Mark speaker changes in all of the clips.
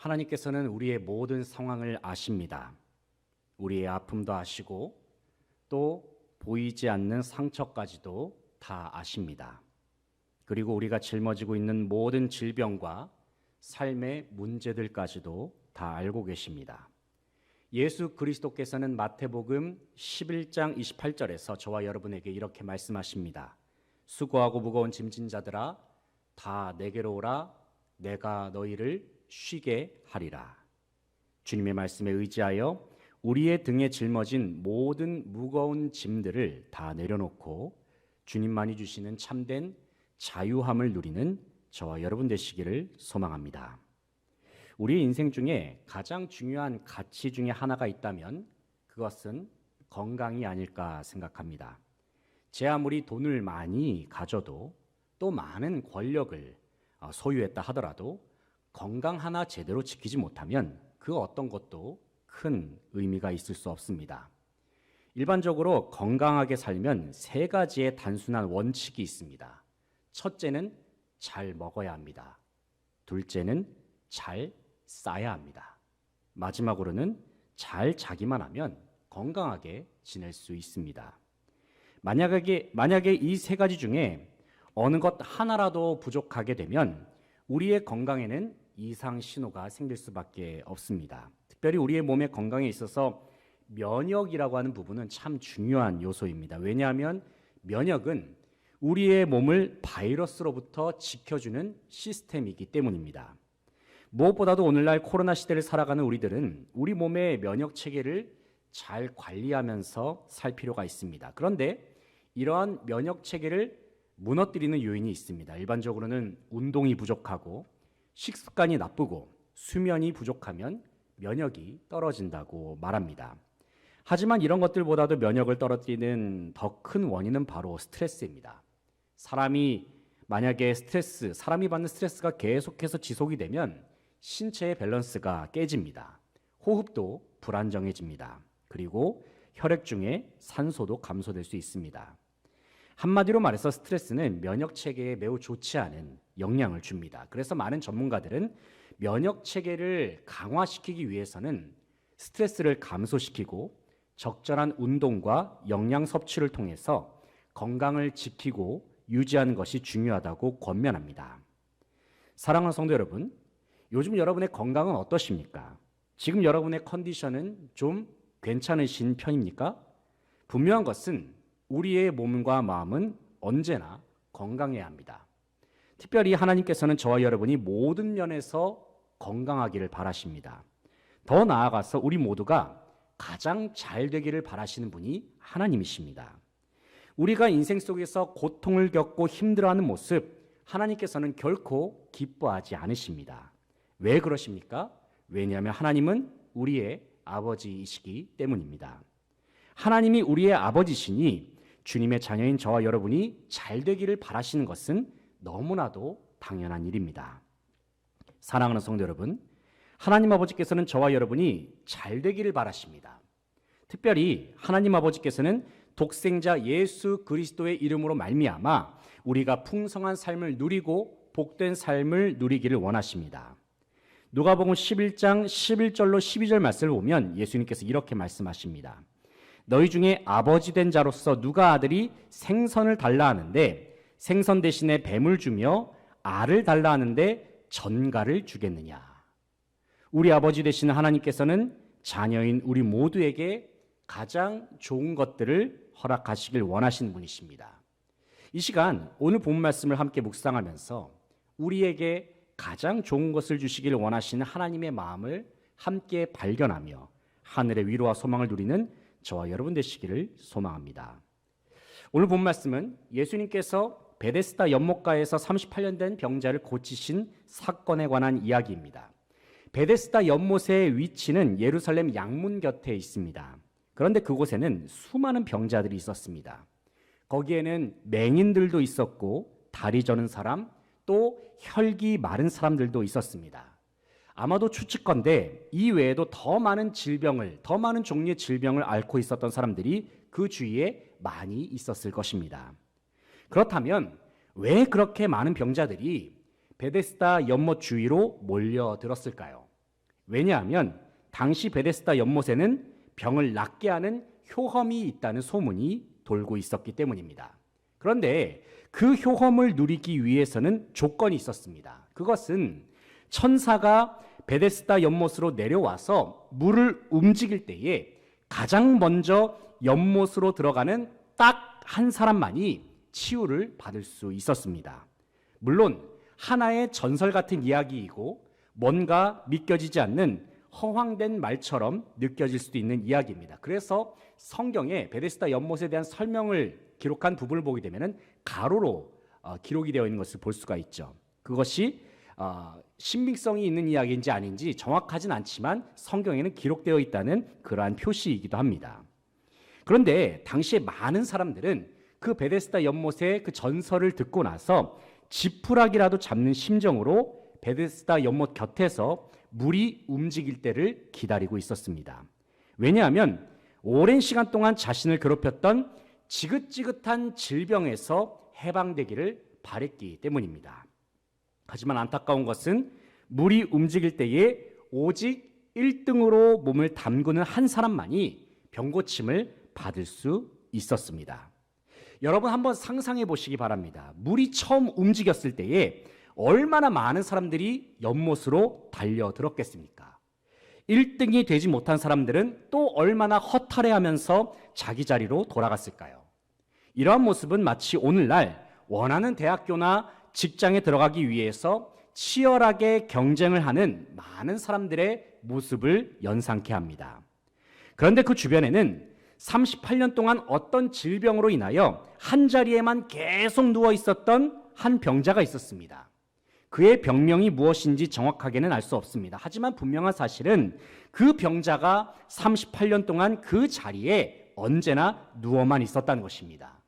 Speaker 1: 하나님께서는 우리의 모든 상황을 아십니다. 우리의 아픔도 아시고 또 보이지 않는 상처까지도 다 아십니다. 그리고 우리가 짊어지고 있는 모든 질병과 삶의 문제들까지도 다 알고 계십니다. 예수 그리스도께서는 마태복음 11장 28절에서 저와 여러분에게 이렇게 말씀하십니다. 수고하고 무거운 짐진 자들아 다 내게로 오라 내가 너희를 쉬게 하리라. 주님의 말씀에 의지하여 우리의 등에 짊어진 모든 무거운 짐들을 다 내려놓고 주님만이 주시는 참된 자유함을 누리는 저와 여러분 되시기를 소망합니다. 우리 인생 중에 가장 중요한 가치 중에 하나가 있다면 그것은 건강이 아닐까 생각합니다. 제 아무리 돈을 많이 가져도 또 많은 권력을 어, 소유했다 하더라도 건강 하나 제대로 지키지 못하면 그 어떤 것도 큰 의미가 있을 수 없습니다. 일반적으로 건강하게 살면 세 가지의 단순한 원칙이 있습니다. 첫째는 잘 먹어야 합니다. 둘째는 잘 싸야 합니다. 마지막으로는 잘 자기만 하면 건강하게 지낼 수 있습니다. 만약에 만약에 이 세 가지 중에 어느 것 하나라도 부족하게 되면 우리의 건강에는 이상 신호가 생길 수밖에 없습니다. 특별히 우리의 몸의 건강에 있어서 면역이라고 하는 부분은 참 중요한 요소입니다. 왜냐하면 면역은 우리의 몸을 바이러스로부터 지켜주는 시스템이기 때문입니다. 무엇보다도 오늘날 코로나 시대를 살아가는 우리들은 우리 몸의 면역 체계를 잘 관리하면서 살 필요가 있습니다. 그런데 이러한 면역 체계를 무너뜨리는 요인이 있습니다. 일반적으로는 운동이 부족하고 식습관이 나쁘고 수면이 부족하면 면역이 떨어진다고 말합니다. 하지만 이런 것들보다도 면역을 떨어뜨리는 더 큰 원인은 바로 스트레스입니다. 사람이 만약에 스트레스, 사람이 받는 스트레스가 계속해서 지속이 되면 신체의 밸런스가 깨집니다. 호흡도 불안정해집니다. 그리고 혈액 중에 산소도 감소될 수 있습니다. 한마디로 말해서 스트레스는 면역 체계에 매우 좋지 않은 영향을 줍니다. 그래서 많은 전문가들은 면역 체계를 강화시키기 위해서는 스트레스를 감소시키고 적절한 운동과 영양 섭취를 통해서 건강을 지키고 유지하는 것이 중요하다고 권면합니다. 사랑하는 성도 여러분, 요즘 여러분의 건강은 어떠십니까? 지금 여러분의 컨디션은 좀 괜찮으신 편입니까? 분명한 것은 우리의 몸과 마음은 언제나 건강해야 합니다. 특별히 하나님께서는 저와 여러분이 모든 면에서 건강하기를 바라십니다. 더 나아가서 우리 모두가 가장 잘 되기를 바라시는 분이 하나님이십니다. 우리가 인생 속에서 고통을 겪고 힘들어하는 모습 하나님께서는 결코 기뻐하지 않으십니다. 왜 그러십니까? 왜냐하면 하나님은 우리의 아버지이시기 때문입니다. 하나님이 우리의 아버지시니 주님의 자녀인 저와 여러분이 잘 되기를 바라시는 것은 너무나도 당연한 일입니다. 사랑하는 성도 여러분, 하나님 아버지께서는 저와 여러분이 잘 되기를 바라십니다. 특별히 하나님 아버지께서는 독생자 예수 그리스도의 이름으로 말미암아 우리가 풍성한 삶을 누리고 복된 삶을 누리기를 원하십니다. 누가복음 11장 11절로 12절 말씀을 보면 예수님께서 이렇게 말씀하십니다. 너희 중에 아버지 된 자로서 누가 아들이 생선을 달라 하는데 생선 대신에 뱀을 주며 알을 달라 하는데 전갈을 주겠느냐? 우리 아버지 되시는 하나님께서는 자녀인 우리 모두에게 가장 좋은 것들을 허락하시길 원하시는 분이십니다. 이 시간 오늘 본 말씀을 함께 묵상하면서 우리에게 가장 좋은 것을 주시기를 원하시는 하나님의 마음을 함께 발견하며 하늘의 위로와 소망을 누리는 저와 여러분 되시기를 소망합니다. 오늘 본 말씀은 예수님께서 베데스다 연못가에서 38년 된 병자를 고치신 사건에 관한 이야기입니다. 베데스다 연못의 위치는 예루살렘 양문 곁에 있습니다. 그런데 그곳에는 수많은 병자들이 있었습니다. 거기에는 맹인들도 있었고 다리 저는 사람 또 혈기 마른 사람들도 있었습니다. 아마도 추측건데 이 외에도 더 많은 질병을 더 많은 종류의 질병을 앓고 있었던 사람들이 그 주위에 많이 있었을 것입니다. 그렇다면 왜 그렇게 많은 병자들이 베데스다 연못 주위로 몰려들었을까요? 왜냐하면 당시 베데스다 연못에는 병을 낫게 하는 효험이 있다는 소문이 돌고 있었기 때문입니다. 그런데 그 효험을 누리기 위해서는 조건이 있었습니다. 그것은 천사가 베데스다 연못으로 내려와서 물을 움직일 때에 가장 먼저 연못으로 들어가는 딱 한 사람만이 치유를 받을 수 있었습니다. 물론 하나의 전설 같은 이야기이고 뭔가 믿겨지지 않는 허황된 말처럼 느껴질 수도 있는 이야기입니다. 그래서 성경에 베데스다 연못에 대한 설명을 기록한 부분을 보게 되면은 가로로 어, 기록이 되어 있는 것을 볼 수가 있죠. 그것이 어, 신빙성이 있는 이야기인지 아닌지 정확하진 않지만 성경에는 기록되어 있다는 그러한 표시이기도 합니다. 그런데 당시에 많은 사람들은 그 베데스다 연못의 그 전설을 듣고 나서 지푸라기라도 잡는 심정으로 베데스다 연못 곁에서 물이 움직일 때를 기다리고 있었습니다. 왜냐하면 오랜 시간 동안 자신을 괴롭혔던 지긋지긋한 질병에서 해방되기를 바랬기 때문입니다. 하지만 안타까운 것은 물이 움직일 때에 오직 1등으로 몸을 담그는 한 사람만이 병고침을 받을 수 있었습니다. 여러분 한번 상상해 보시기 바랍니다. 물이 처음 움직였을 때에 얼마나 많은 사람들이 연못으로 달려들었겠습니까? 1등이 되지 못한 사람들은 또 얼마나 허탈해 하면서 자기 자리로 돌아갔을까요? 이러한 모습은 마치 오늘날 원하는 대학교나 직장에 들어가기 위해서 치열하게 경쟁을 하는 많은 사람들의 모습을 연상케 합니다. 그런데 그 주변에는 38년 동안 어떤 질병으로 인하여 한 자리에만 계속 누워 있었던 한 병자가 있었습니다. 그의 병명이 무엇인지 정확하게는 알 수 없습니다. 하지만 분명한 사실은 그 병자가 38년 동안 그 자리에 언제나 누워만 있었다는 것입니다.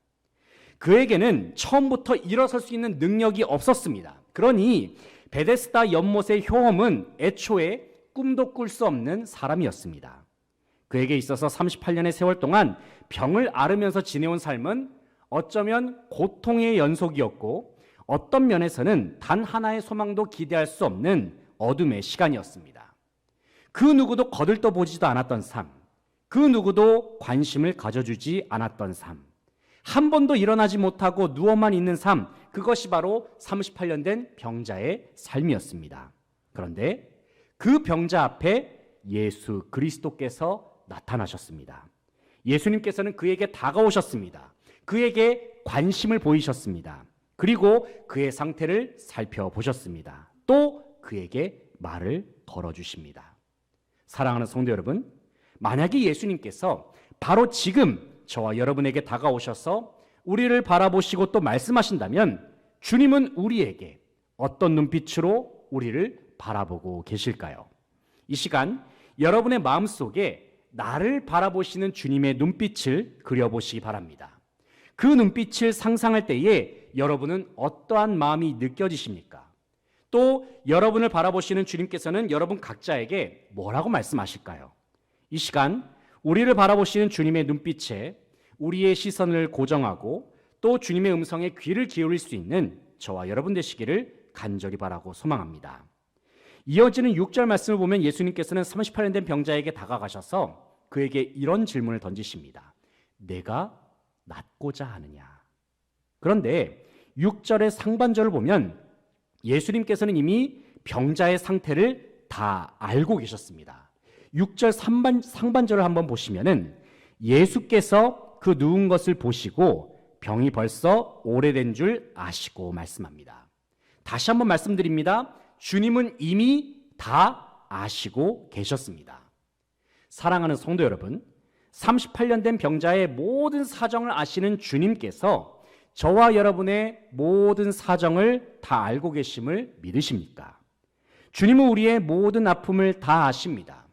Speaker 1: 그에게는 처음부터 일어설 수 있는 능력이 없었습니다. 그러니 베데스다 연못의 효험은 애초에 꿈도 꿀 수 없는 사람이었습니다. 그에게 있어서 38년의 세월 동안 병을 앓으면서 지내온 삶은 어쩌면 고통의 연속이었고 어떤 면에서는 단 하나의 소망도 기대할 수 없는 어둠의 시간이었습니다. 그 누구도 거들떠 보지도 않았던 삶, 그 누구도 관심을 가져주지 않았던 삶, 한 번도 일어나지 못하고 누워만 있는 삶, 그것이 바로 38년 된 병자의 삶이었습니다. 그런데 그 병자 앞에 예수 그리스도께서 나타나셨습니다. 예수님께서는 그에게 다가오셨습니다. 그에게 관심을 보이셨습니다. 그리고 그의 상태를 살펴보셨습니다. 또 그에게 말을 걸어주십니다. 사랑하는 성도 여러분, 만약에 예수님께서 바로 지금 저와 여러분에게 다가오셔서 우리를 바라보시고 또 말씀하신다면 주님은 우리에게 어떤 눈빛으로 우리를 바라보고 계실까요? 이 시간 여러분의 마음 속에 나를 바라보시는 주님의 눈빛을 그려보시기 바랍니다. 그 눈빛을 상상할 때에 여러분은 어떠한 마음이 느껴지십니까? 또 여러분을 바라보시는 주님께서는 여러분 각자에게 뭐라고 말씀하실까요? 이 시간 우리를 바라보시는 주님의 눈빛에 우리의 시선을 고정하고 또 주님의 음성에 귀를 기울일 수 있는 저와 여러분 되시기를 간절히 바라고 소망합니다. 이어지는 6절 말씀을 보면 예수님께서는 38년 된 병자에게 다가가셔서 그에게 이런 질문을 던지십니다. 내가 낫고자 하느냐? 그런데 6절의 상반절을 보면 예수님께서는 이미 병자의 상태를 다 알고 계셨습니다. 6절 상반, 상반절을 한번 보시면은 예수께서 그 누운 것을 보시고 병이 벌써 오래된 줄 아시고 말씀합니다. 다시 한번 말씀드립니다. 주님은 이미 다 아시고 계셨습니다. 사랑하는 성도 여러분, 38년 된 병자의 모든 사정을 아시는 주님께서 저와 여러분의 모든 사정을 다 알고 계심을 믿으십니까? 주님은 우리의 모든 아픔을 다 아십니다.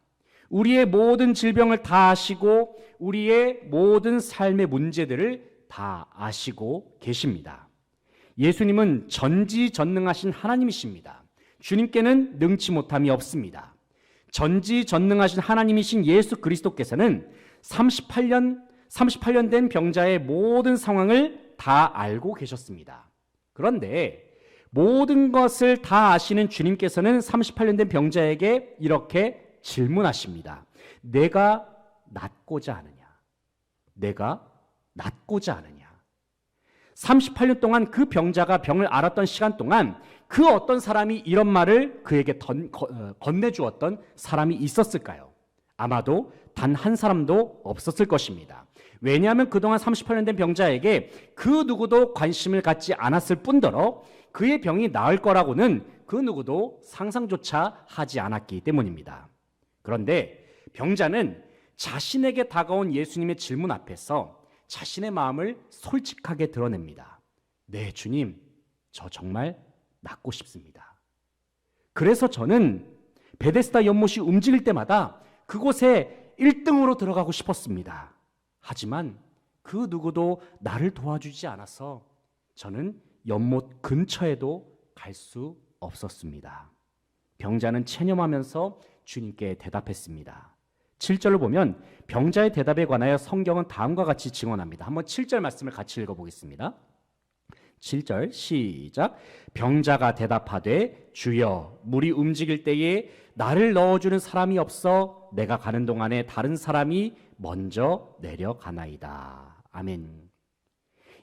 Speaker 1: 우리의 모든 질병을 다 아시고 우리의 모든 삶의 문제들을 다 아시고 계십니다. 예수님은 전지전능하신 하나님이십니다. 주님께는 능치 못함이 없습니다. 전지전능하신 하나님이신 예수 그리스도께서는 38년 38년 된 병자의 모든 상황을 다 알고 계셨습니다. 그런데 모든 것을 다 아시는 주님께서는 38년 된 병자에게 이렇게 질문하십니다. 내가 낫고자 하느냐? 내가 낫고자 하느냐? 38년 동안 그 병자가 병을 앓았던 시간 동안 그 어떤 사람이 이런 말을 그에게 던, 거, 어, 건네주었던 사람이 있었을까요? 아마도 단 한 사람도 없었을 것입니다. 왜냐하면 그동안 38년 된 병자에게 그 누구도 관심을 갖지 않았을 뿐더러 그의 병이 나을 거라고는 그 누구도 상상조차 하지 않았기 때문입니다. 그런데 병자는 자신에게 다가온 예수님의 질문 앞에서 자신의 마음을 솔직하게 드러냅니다. 네, 주님, 저 정말 낫고 싶습니다. 그래서 저는 베데스다 연못이 움직일 때마다 그곳에 1등으로 들어가고 싶었습니다. 하지만 그 누구도 나를 도와주지 않아서 저는 연못 근처에도 갈 수 없었습니다. 병자는 체념하면서 주님께 대답했습니다. 7절을 보면 병자의 대답에 관하여 성경은 다음과 같이 증언합니다. 한번 7절 말씀을 같이 읽어보겠습니다. 7절 시작 병자가 대답하되 주여 물이 움직일 때에 나를 넣어주는 사람이 없어 내가 가는 동안에 다른 사람이 먼저 내려가나이다 아멘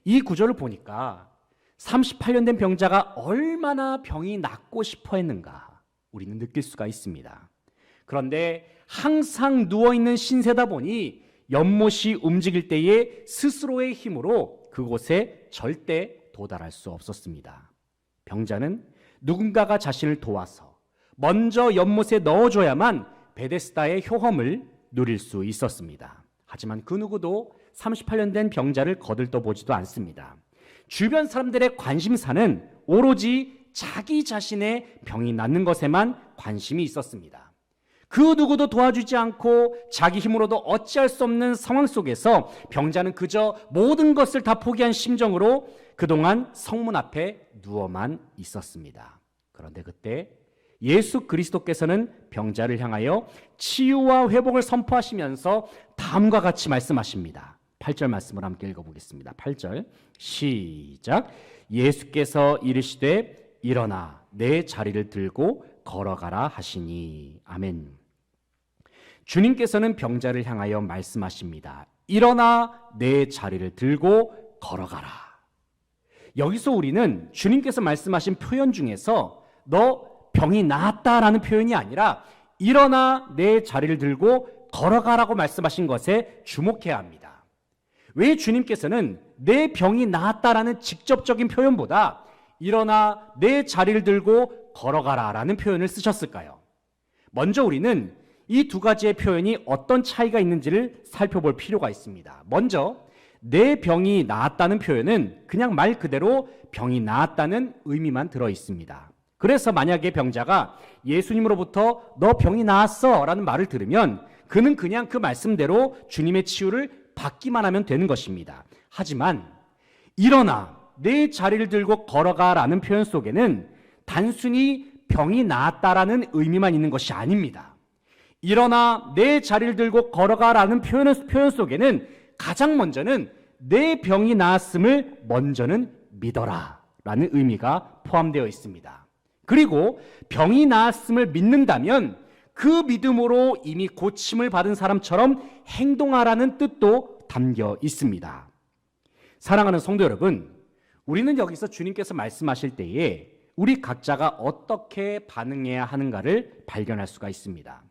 Speaker 1: 이 구절을 보니까 38년 된 병자가 얼마나 병이 낫고 싶어 했는가 우리는 느낄 수가 있습니다 그런데 항상 누워있는 신세다 보니 연못이 움직일 때에 스스로의 힘으로 그곳에 절대 도달할 수 없었습니다. 병자는 누군가가 자신을 도와서 먼저 연못에 넣어줘야만 베데스다의 효험을 누릴 수 있었습니다. 하지만 그 누구도 38년 된 병자를 거들떠 보지도 않습니다. 주변 사람들의 관심사는 오로지 자기 자신의 병이 낫는 것에만 관심이 있었습니다. 그 누구도 도와주지 않고 자기 힘으로도 어찌할 수 없는 상황 속에서 병자는 그저 모든 것을 다 포기한 심정으로 그동안 성문 앞에 누워만 있었습니다. 그런데 그때 예수 그리스도께서는 병자를 향하여 치유와 회복을 선포하시면서 다음과 같이 말씀하십니다. 8절 말씀을 함께 읽어보겠습니다. 8절 시작 예수께서 이르시되 일어나 내 자리를 들고 걸어가라 하시니 아멘. 주님께서는 병자를 향하여 말씀하십니다. 일어나 내 자리를 들고 걸어가라. 여기서 우리는 주님께서 말씀하신 표현 중에서 너 병이 나았다라는 표현이 아니라 일어나 내 자리를 들고 걸어가라고 말씀하신 것에 주목해야 합니다. 왜 주님께서는 내 병이 나았다라는 직접적인 표현보다 일어나 내 자리를 들고 걸어가라 라는 표현을 쓰셨을까요? 먼저 우리는 이 두 가지의 표현이 어떤 차이가 있는지를 살펴볼 필요가 있습니다. 먼저 내 병이 나았다는 표현은 그냥 말 그대로 병이 나았다는 의미만 들어 있습니다. 그래서 만약에 병자가 예수님으로부터 너 병이 나았어 라는 말을 들으면 그는 그냥 그 말씀대로 주님의 치유를 받기만 하면 되는 것입니다. 하지만 일어나 내 자리를 들고 걸어가 라는 표현 속에는 단순히 병이 나았다라는 의미만 있는 것이 아닙니다. 일어나 내 자리를 들고 걸어가 라는 표현, 표현 속에는 가장 먼저는 내 병이 나았음을 먼저는 믿어라 라는 의미가 포함되어 있습니다. 그리고 병이 나았음을 믿는다면 그 믿음으로 이미 고침을 받은 사람처럼 행동하라는 뜻도 담겨 있습니다. 사랑하는 성도 여러분, 우리는 여기서 주님께서 말씀하실 때에 우리 각자가 어떻게 반응해야 하는가를 발견할 수가 있습니다.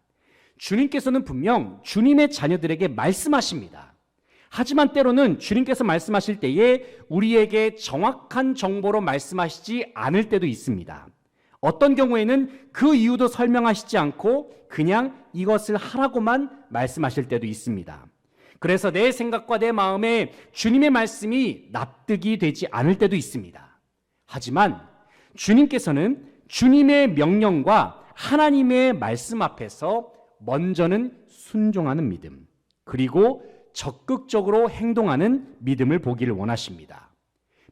Speaker 1: 주님께서는 분명 주님의 자녀들에게 말씀하십니다. 하지만 때로는 주님께서 말씀하실 때에 우리에게 정확한 정보로 말씀하시지 않을 때도 있습니다. 어떤 경우에는 그 이유도 설명하시지 않고 그냥 이것을 하라고만 말씀하실 때도 있습니다. 그래서 내 생각과 내 마음에 주님의 말씀이 납득이 되지 않을 때도 있습니다. 하지만 주님께서는 주님의 명령과 하나님의 말씀 앞에서 먼저는 순종하는 믿음, 그리고 적극적으로 행동하는 믿음을 보기를 원하십니다.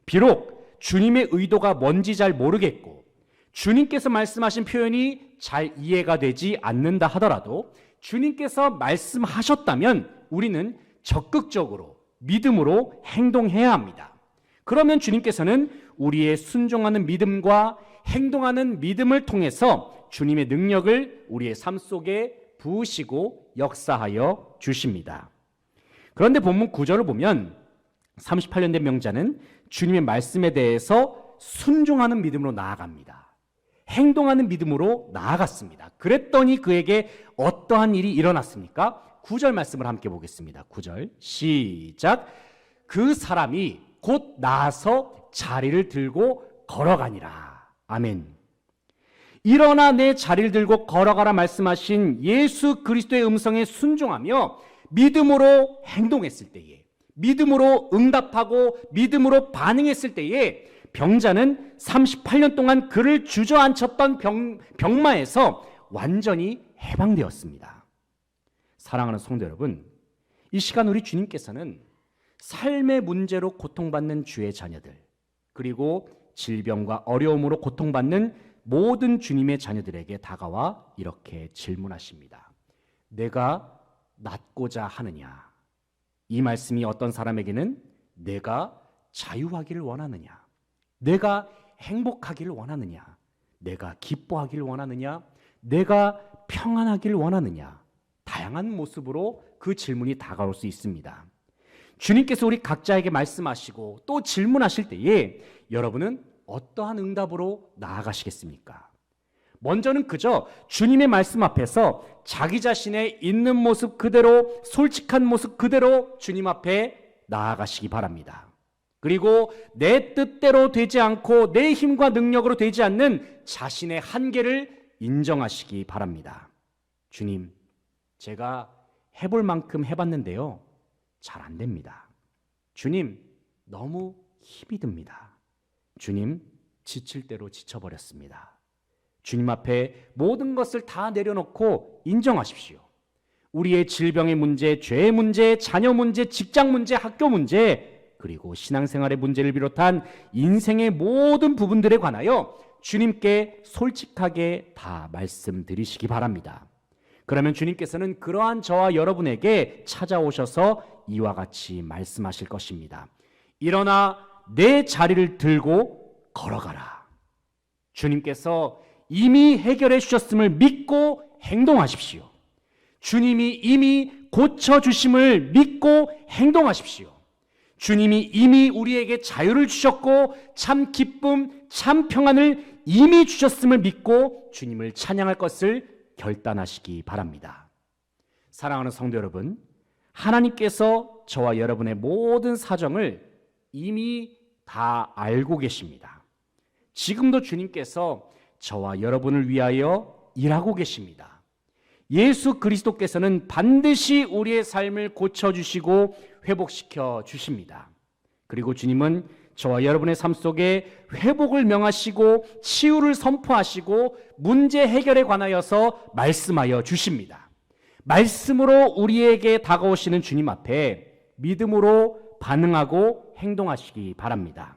Speaker 1: 비록 주님의 의도가 뭔지 잘 모르겠고, 주님께서 말씀하신 표현이 잘 이해가 되지 않는다 하더라도, 주님께서 말씀하셨다면 우리는 적극적으로 믿음으로 행동해야 합니다. 그러면 주님께서는 우리의 순종하는 믿음과 행동하는 믿음을 통해서 주님의 능력을 우리의 삶 속에 부으시고 역사하여 주십니다. 그런데 본문 9절을 보면 38년 된 명자는 주님의 말씀에 대해서 순종하는 믿음으로 나아갑니다. 행동하는 믿음으로 나아갔습니다. 그랬더니 그에게 어떠한 일이 일어났습니까? 9절 말씀을 함께 보겠습니다. 9절 시작. 그 사람이 곧 나서 자리를 들고 걸어가니라. 아멘. 일어나 내 자리를 들고 걸어가라 말씀하신 예수 그리스도의 음성에 순종하며 믿음으로 행동했을 때에 믿음으로 응답하고 믿음으로 반응했을 때에 병자는 38년 동안 그를 주저앉혔던 병, 병마에서 완전히 해방되었습니다. 사랑하는 성도 여러분, 이 시간 우리 주님께서는 삶의 문제로 고통받는 주의 자녀들, 그리고 질병과 어려움으로 고통받는 모든 주님의 자녀들에게 다가와 이렇게 질문하십니다. 내가 낫고자 하느냐? 이 말씀이 어떤 사람에게는 내가 자유하기를 원하느냐? 내가 행복하기를 원하느냐? 내가 기뻐하기를 원하느냐? 내가 평안하기를 원하느냐? 다양한 모습으로 그 질문이 다가올 수 있습니다. 주님께서 우리 각자에게 말씀하시고 또 질문하실 때에 여러분은 어떠한 응답으로 나아가시겠습니까? 먼저는 그저 주님의 말씀 앞에서 자기 자신의 있는 모습 그대로 솔직한 모습 그대로 주님 앞에 나아가시기 바랍니다. 그리고 내 뜻대로 되지 않고 내 힘과 능력으로 되지 않는 자신의 한계를 인정하시기 바랍니다. 주님, 제가 해볼 만큼 해봤는데요. 잘 안 됩니다. 주님, 너무 힘이 듭니다. 주님, 지칠 대로 지쳐버렸습니다. 주님 앞에 모든 것을 다 내려놓고 인정하십시오. 우리의 질병의 문제, 죄의 문제, 자녀 문제, 직장 문제, 학교 문제, 그리고 신앙생활의 문제를 비롯한 인생의 모든 부분들에 관하여 주님께 솔직하게 다 말씀드리시기 바랍니다. 그러면 주님께서는 그러한 저와 여러분에게 찾아오셔서 이와 같이 말씀하실 것입니다. 일어나 내 자리를 들고 걸어가라. 주님께서 이미 해결해 주셨음을 믿고 행동하십시오. 주님이 이미 고쳐 주심을 믿고 행동하십시오. 주님이 이미 우리에게 자유를 주셨고 참 기쁨, 참 평안을 이미 주셨음을 믿고 주님을 찬양할 것을 결단하시기 바랍니다. 사랑하는 성도 여러분, 하나님께서 저와 여러분의 모든 사정을 이미 다 알고 계십니다. 지금도 주님께서 저와 여러분을 위하여 일하고 계십니다. 예수 그리스도께서는 반드시 우리의 삶을 고쳐주시고 회복시켜 주십니다. 그리고 주님은 저와 여러분의 삶 속에 회복을 명하시고 치유를 선포하시고 문제 해결에 관하여서 말씀하여 주십니다. 말씀으로 우리에게 다가오시는 주님 앞에 믿음으로 반응하고 행동하시기 바랍니다.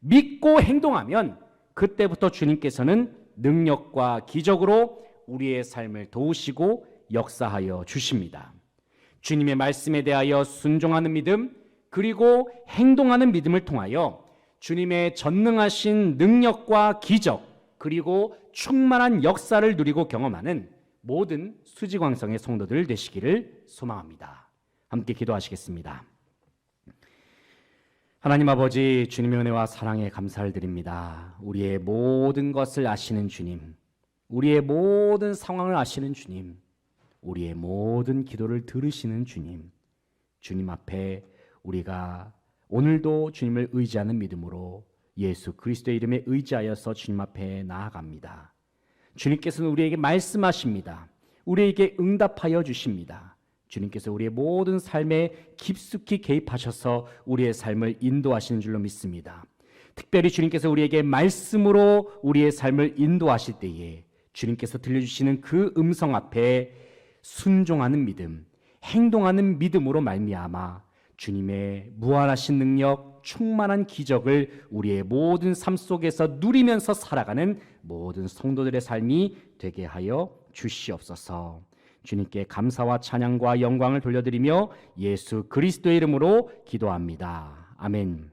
Speaker 1: 믿고 행동하면 그때부터 주님께서는 능력과 기적으로 우리의 삶을 도우시고 역사하여 주십니다. 주님의 말씀에 대하여 순종하는 믿음, 그리고 행동하는 믿음을 통하여 주님의 전능하신 능력과 기적, 그리고 충만한 역사를 누리고 경험하는 모든 수지광성의 성도들 되시기를 소망합니다. 함께 기도하시겠습니다. 하나님 아버지 주님의 은혜와 사랑에 감사를 드립니다. 우리의 모든 것을 아시는 주님, 우리의 모든 상황을 아시는 주님, 우리의 모든 기도를 들으시는 주님, 주님 앞에 우리가 오늘도 주님을 의지하는 믿음으로 예수 그리스도의 이름에 의지하여서 주님 앞에 나아갑니다. 주님께서는 우리에게 말씀하십니다. 우리에게 응답하여 주십니다. 주님께서 우리의 모든 삶에 깊숙이 개입하셔서 우리의 삶을 인도하시는 줄로 믿습니다. 특별히 주님께서 우리에게 말씀으로 우리의 삶을 인도하실 때에 주님께서 들려주시는 그 음성 앞에 순종하는 믿음, 행동하는 믿음으로 말미암아 주님의 무한하신 능력, 충만한 기적을 우리의 모든 삶 속에서 누리면서 살아가는 모든 성도들의 삶이 되게 하여 주시옵소서. 주님께 감사와 찬양과 영광을 돌려드리며 예수 그리스도의 이름으로 기도합니다. 아멘.